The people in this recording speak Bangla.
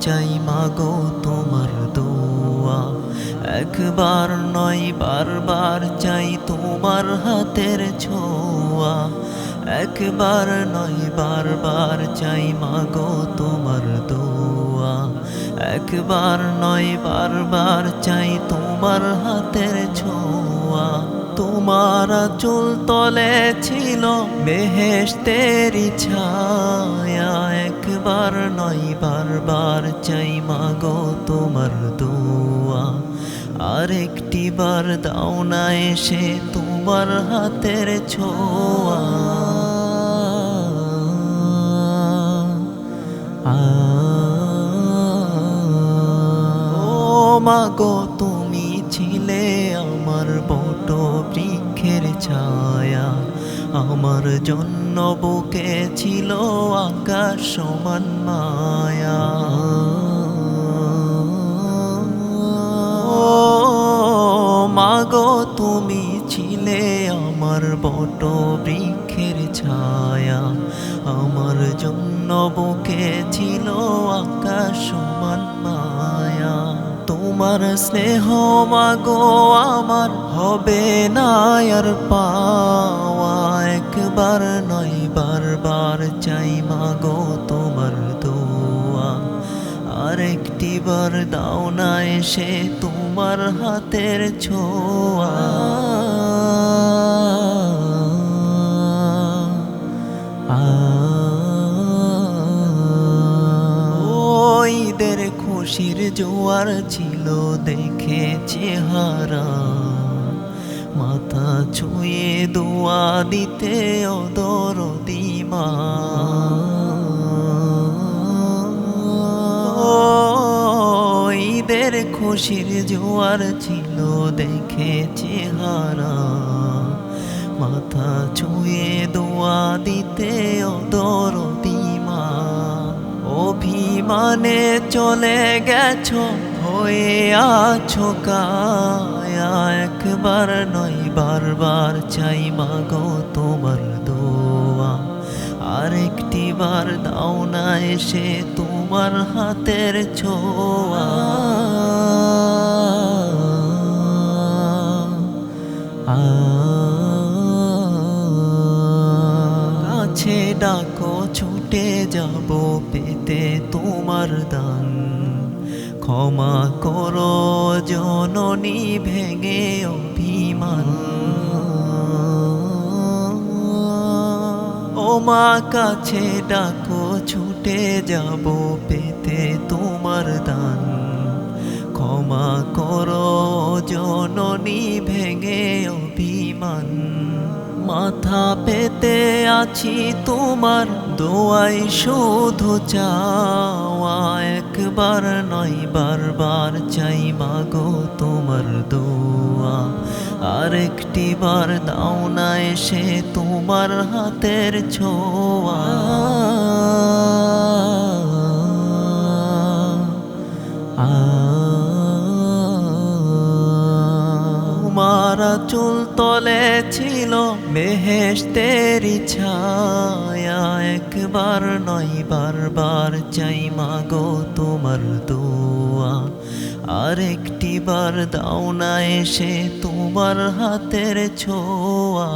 চাই মাগো তোমার দোয়া। একবার নয় বারবার চাই তোমার হাতের ছোঁয়া। একবার নয় বারবার চাই মাগো তোমার দোয়া। একবার নয় বারবার চাই তোমার হাতের ছোঁয়া। তোমার চুল তলে ছিল, বেহেশতের ছায়া একবার নয়, বারবার চাই মাগো তোমার দোয়া। আর একটি বার দাও না এসে তোমার হাতের ছোঁয়া। ও মাগো তুমি ছিলে আমার বট বৃক্ষের ছায়া আমার জন্য বুকে ছিল আকাশ সমান মায়া। মাগো, তুমি ছিলে আমার বট বৃক্ষের ছায়া। আমার জন্য বুকে ছিল আকাশ সমান মায়া। তোমার স্নেহ মাগো, আমার হবে না পাওয়া। একবার নয়, বারবার চাই মাগো তোমার দোয়া। আর একটি বার দাও না এসে তোমার হাতের ছোঁয়া। খুশির জোয়ার ছিল দেখে চেহারা। মাথা ছুঁয়ে দোয়া দিতে অদর দিমা ঈদের খুশির জোয়ার ছিল দেখে চেহারা। মাথা ছুঁয়ে দোয়া দিতে অদর অভিমানে চলে গেছো, হয়ে আছো কায়া। একবার নয়, বারবার চাই মাগো তোমার দোয়া। আর একটি বার দাও না এসে তোমার হাতের ছোঁয়া। কাছে ডাকো, ছুটে যাব পেতে তোমার দান। ক্ষমা করো জননী ভেঙে অভিমান। ও মা কাছে ডাকো, ছুটে যাব পেতে তোমার দান। ক্ষমা করো জননী ভেঙে অভিমান। মাথা পেতে আছি তোমার দোয়াই শুধু চাওয়া। একবার নয়, বারবার চাই মাগো তোমার দোয়া। আর একটি বার দাও না এসে তোমার হাতের ছোয়া। ছোঁয়া মারা চুল তলে ছিল তেরি ছায়া একবার নয়, বারবার চাই মাগো তোমার দোয়া। আরেকটি বার দাও না এসে তোমার হাতের ছোঁয়া।